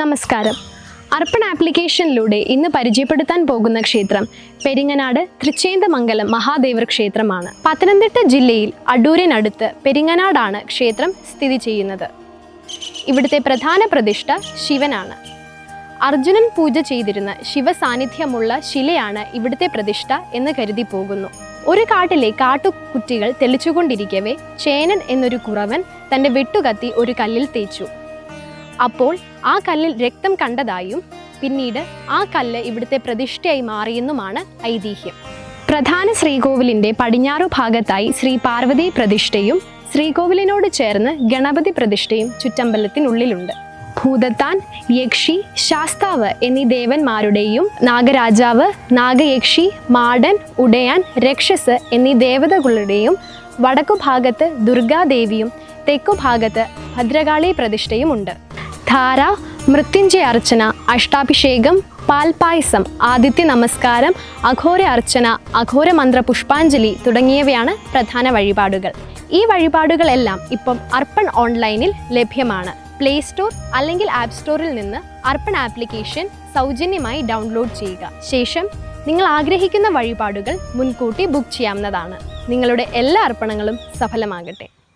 നമസ്കാരം. അർപ്പണ ആപ്ലിക്കേഷനിലൂടെ ഇന്ന് പരിചയപ്പെടുത്താൻ പോകുന്ന ക്ഷേത്രം പെരിങ്ങനാട് തൃച്ചേന്തമംഗലം മഹാദേവർ ക്ഷേത്രമാണ്. പത്തനംതിട്ട ജില്ലയിൽ അടൂരിനടുത്ത് പെരിങ്ങനാടാണ് ക്ഷേത്രം സ്ഥിതി ചെയ്യുന്നത്. ഇവിടുത്തെ പ്രധാന പ്രതിഷ്ഠ ശിവനാണ്. അർജുനൻ പൂജ ചെയ്തിരുന്ന ശിവസാന്നിധ്യമുള്ള ശിലയാണ് ഇവിടുത്തെ പ്രതിഷ്ഠ എന്ന് കരുതി പോകുന്നു. ഒരു കാട്ടിലെ കാട്ടുകുറ്റികൾ തെളിച്ചുകൊണ്ടിരിക്കവേ ചേനൻ എന്നൊരു കുറവൻ തന്റെ വെട്ടുകത്തി ഒരു കല്ലിൽ തേച്ചു. അപ്പോൾ ആ കല്ലിൽ രക്തം കണ്ടതായും പിന്നീട് ആ കല്ല് ഇവിടുത്തെ പ്രതിഷ്ഠയായി മാറിയെന്നുമാണ് ഐതിഹ്യം. പ്രധാന ശ്രീകോവിലിന്റെ പടിഞ്ഞാറു ഭാഗത്തായി ശ്രീ പാർവതി പ്രതിഷ്ഠയും ശ്രീകോവിലിനോട് ചേർന്ന് ഗണപതി പ്രതിഷ്ഠയും ചുറ്റമ്പലത്തിനുള്ളിലുണ്ട്. ഭൂതത്താൻ യക്ഷി ശാസ്താവ് എന്നീ ദേവന്മാരുടെയും നാഗരാജാവ് നാഗയക്ഷി മാടൻ ഉടയാൻ രക്ഷസ് എന്നീ ദേവതകളുടെയും വടക്കു ഭാഗത്ത് ദുർഗാദേവിയും തെക്കു ഭാഗത്ത് ഭദ്രകാളി പ്രതിഷ്ഠയുമുണ്ട്. ധാര മൃത്യുഞ്ജയ അർച്ചന അഷ്ടാഭിഷേകം പാൽപായസം ആദിത്യ നമസ്കാരം അഘോര അർച്ചന അഘോര മന്ത്ര പുഷ്പാഞ്ജലി തുടങ്ങിയവയാണ് പ്രധാന വഴിപാടുകൾ. ഈ വഴിപാടുകളെല്ലാം ഇപ്പം അർപ്പൺ ഓൺലൈനിൽ ലഭ്യമാണ്. പ്ലേ സ്റ്റോർ അല്ലെങ്കിൽ ആപ്പ് സ്റ്റോറിൽ നിന്ന് അർപ്പൺ ആപ്ലിക്കേഷൻ സൗജന്യമായി ഡൗൺലോഡ് ചെയ്യുക. ശേഷം നിങ്ങൾ ആഗ്രഹിക്കുന്ന വഴിപാടുകൾ മുൻകൂട്ടി ബുക്ക് ചെയ്യാവുന്നതാണ്. നിങ്ങളുടെ എല്ലാ അർപ്പണങ്ങളും സഫലമാകട്ടെ.